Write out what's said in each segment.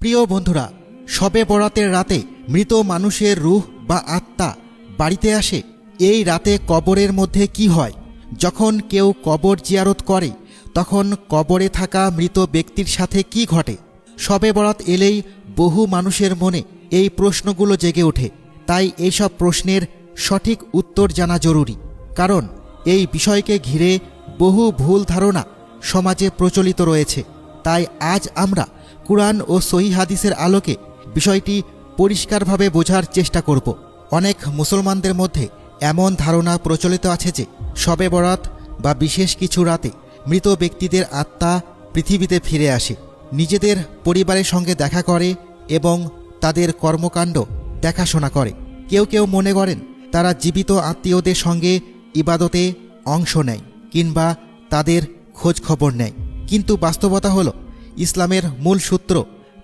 প্রিয় বন্ধুরা শবে বরাতের রাতে মৃত মানুষের রুহ বা আত্মা বাড়িতে আসে, এই রাতে কবরের মধ্যে কি হয়? যখন কেউ কবর জিয়ারত করে, তখন কবরে থাকা মৃত ব্যক্তির সাথে কি ঘটে? শবে বরাত এলেই বহু মানুষের মনে এই প্রশ্নগুলো জেগে ওঠে। তাই এইসব প্রশ্নের সঠিক উত্তর জানা জরুরি। কারণ এই বিষয়কে ঘিরে বহু ভুল ধারণা সমাজে প্রচলিত রয়েছে। তাই আজ আমরা কুরআন ও সহি হাদিসের আলোকে বিষয়টি পরিষ্কারভাবে বোঝার চেষ্টা করব। অনেক মুসলমানদের মধ্যে এমন ধারণা প্রচলিত আছে যে শবে বরাত বা বিশেষ কিছু রাতে মৃত ব্যক্তিদের আত্মা পৃথিবীতে ফিরে আসে, নিজেদের পরিবারের সঙ্গে দেখা করে এবং তাদের কর্মকাণ্ড দেখাশোনা করে। কেউ কেউ মনে করেন, তারা জীবিত আত্মীয়দের সঙ্গে ইবাদতে অংশ নেয় কিংবা তাদের খোঁজ খবর নেয়। কিন্তু বাস্তবতা হলো ইসলামের মূল সূত্র,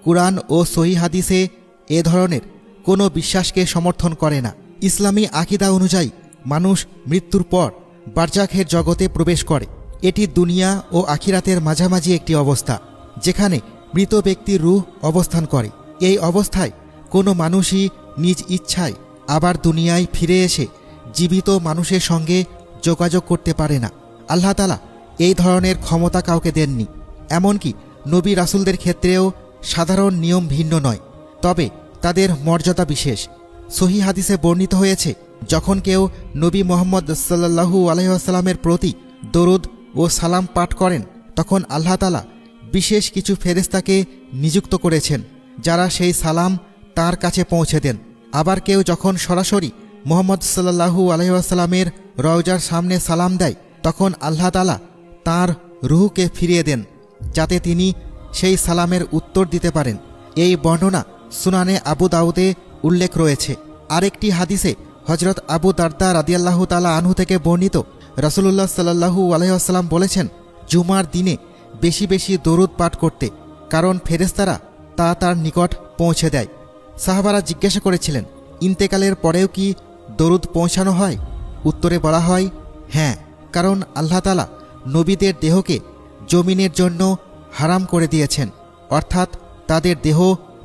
কুরআন ও সহি হাদিসে এ ধরনের কোনো বিশ্বাসকে সমর্থন করে না। ইসলামী আকিদা অনুযায়ী মানুষ মৃত্যুর পর বারজাখের জগতে প্রবেশ করে। এটি দুনিয়া ও আখিরাতের মাঝামাঝি একটি অবস্থা, যেখানে মৃত ব্যক্তির রুহ অবস্থান করে। এই অবস্থায় কোনো মানুষই নিজ ইচ্ছায় আবার দুনিয়ায় ফিরে এসে জীবিত মানুষের সঙ্গে যোগাযোগ করতে পারে না। আল্লাহ তালা এই ধরনের ক্ষমতা কাউকে দেননি। এমনকি নবী রাসুলদের ক্ষেত্রেও সাধারণ নিয়ম ভিন্ন নয়। তবে তাদের মর্যাদা বিশেষ। সহি হাদিসে বর্ণিত হয়েছে, যখন কেউ নবী মোহাম্মদ সাল্লাহু আলহামের প্রতি দরুদ ও সালাম পাঠ করেন, তখন আল্লাহ তালা বিশেষ কিছু ফেরেস্তাকে নিযুক্ত করেছেন, যারা সেই সালাম তার কাছে পৌঁছে দেন। আবার কেউ যখন সরাসরি মোহাম্মদ সাল্লাহু আলহামের রওজার সামনে সালাম দেয়, তখন আল্লাহ তালা তাঁর রুহুকে ফিরিয়ে দেন। যাতে তিনি সেই সালামের উত্তর দিতে পারেন। এই বর্ণনা সুনানে আবু দাউদে উল্লেখ রয়েছে। আরেকটি হাদিসে হজরত আবু দারদা রাদিয়াল্লাহু তালা আনহু থেকে বর্ণিত রসুল্লাহ সাল্লাহু আলহাম বলেছেন, জুমার দিনে বেশি বেশি দরুদ পাঠ করতে, কারণ ফেরেস্তারা তা তার নিকট পৌঁছে দেয়। সাহাবারা জিজ্ঞাসা করেছিলেন, ইন্তেকালের পরেও কি দরুদ পৌঁছানো হয়? উত্তরে বলা হয় হ্যাঁ কারণ আল্লাহ তালা নবীদের দেহকে জমিনের জন্য হারাম করে দিয়েছেন, অর্থাৎ তাদের দেহ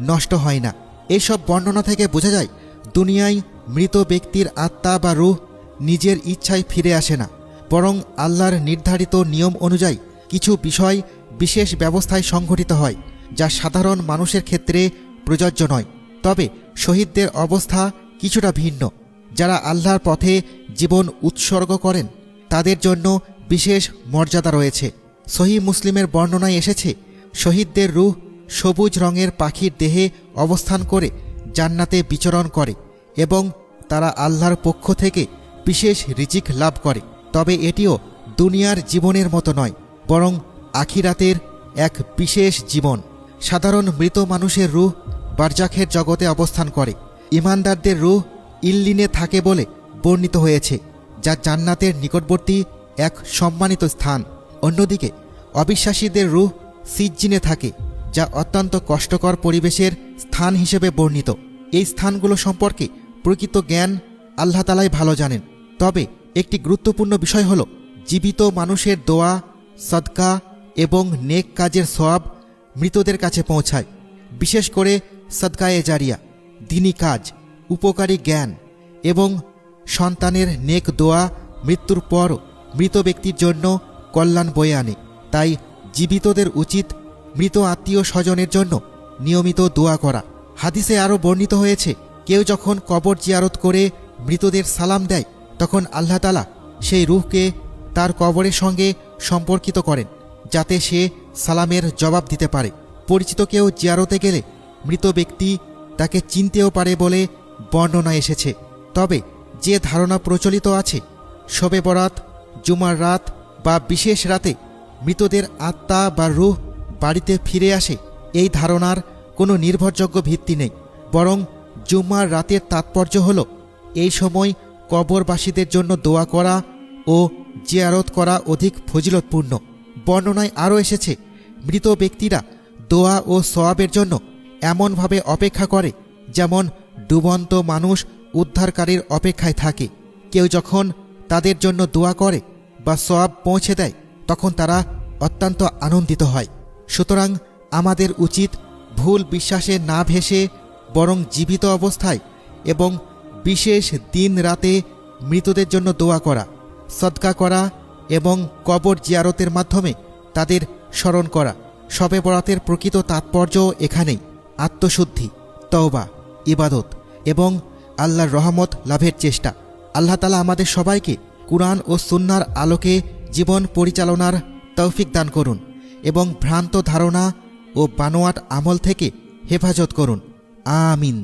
নষ্ট হয় না। এসব বর্ণনা থেকে বোঝা যায়, দুনিয়ায় মৃত ব্যক্তির আত্মা বা রুহ নিজের ইচ্ছায় ফিরে আসে না, বরং আল্লাহর নির্ধারিত নিয়ম অনুযায়ী কিছু বিষয় বিশেষ ব্যবস্থায় সংঘটিত হয়, যা সাধারণ মানুষের ক্ষেত্রে প্রযোজ্য নয়। তবে শহীদদের অবস্থা কিছুটা ভিন্ন। যারা আল্লাহর পথে জীবন উৎসর্গ করেন, তাদের জন্য বিশেষ মর্যাদা রয়েছে। সহি মুসলিমের বর্ণনায় এসেছে, শহীদদের রুহ সবুজ রঙের পাখির দেহে অবস্থান করে, জান্নাতে বিচরণ করে এবং তারা আল্লাহর পক্ষ থেকে বিশেষ রিজিক লাভ করে। তবে এটিও দুনিয়ার জীবনের মতো নয়, বরং আখিরাতের এক বিশেষ জীবন। সাধারণ মৃত মানুষের রুহ বারজাখের জগতে অবস্থান করে। ইমানদারদের রুহ ইল্লিনে থাকে বলে বর্ণিত হয়েছে, যা জান্নাতের নিকটবর্তী এক সম্মানিত স্থান। অন্যদিকে, অবিশ্বাসীদের রুহ সিজ্জিনে থাকে, যা অত্যন্ত কষ্টকর পরিবেশের স্থান হিসেবে বর্ণিত। এই স্থানগুলো সম্পর্কে প্রকৃত জ্ঞান আল্লাহ তালাই ভালো জানেন। তবে একটি গুরুত্বপূর্ণ বিষয় হল, জীবিত মানুষের দোয়া, সদকা এবং নেক কাজের সব মৃতদের কাছে পৌঁছায়, বিশেষ করে সদকায়ে জারিয়া, দিনী কাজ, উপকারী জ্ঞান এবং সন্তানের নেক দোয়া মৃত্যুর পরও মৃত ব্যক্তির জন্য কল্যাণ বয়ে আনে। তাই জীবিতদের উচিত মৃত আত্মীয় স্বজনের জন্য নিয়মিত দোয়া করা। হাদিসে আরও বর্ণিত হয়েছে, কেউ যখন কবর জিয়ারত করে মৃতদের সালাম দেয়, তখন আল্লাহ তালা সেই রুহকে তার কবরের সঙ্গে সম্পর্কিত করেন, যাতে সে সালামের জবাব দিতে পারে। পরিচিত কেউ জিয়ারতে গেলে মৃত ব্যক্তি তাকে চিনতেও পারে বলে বর্ণনা এসেছে। তবে যে ধারণা প্রচলিত আছে, শবে বরাত, জুমার রাত বা বিশেষ রাতে মৃতদের আত্মা বা রুহ বাড়িতে ফিরে আসে, এই ধারণার কোনো নির্ভরযোগ্য ভিত্তি নেই। বরং জুম্মার রাতের তাৎপর্য হল এই সময় কবরবাসীদের জন্য দোয়া করা ও জিয়ারত করা অধিক ফজিলতপূর্ণ। বর্ণনায় আরও এসেছে, মৃত ব্যক্তিরা দোয়া ও সোয়াবের জন্য এমনভাবে অপেক্ষা করে যেমন ডুবন্ত মানুষ উদ্ধারকারীর অপেক্ষায় থাকে। কেউ যখন তাদের জন্য দোয়া করে বা সোয়াব পৌঁছে দেয়, তখন তারা অত্যন্ত আনন্দিত হয়। সুতরাং আমাদের উচিত ভুল বিশ্বাসে না ভেসে বরং জীবিত অবস্থায় এবং বিশেষ দিন রাতে মৃতদের জন্য দোয়া করা, সদকা করা এবং কবর জিয়ারতের মাধ্যমে তাদের স্মরণ করা। শবে বরাতের প্রকৃত তাৎপর্য এখানেই। আত্মশুদ্ধি, তওবা, ইবাদত এবং আল্লাহর রহমত লাভের চেষ্টা। আল্লাহ তালা আমাদের সবাইকে কুরআন ও সুন্নার আলোকে জীবন পরিচালনার তৌফিক দান করুন এবং ভ্রান্ত ধারণা ও বানোয়াট আমল থেকে হেফাজত করুন। আমিন।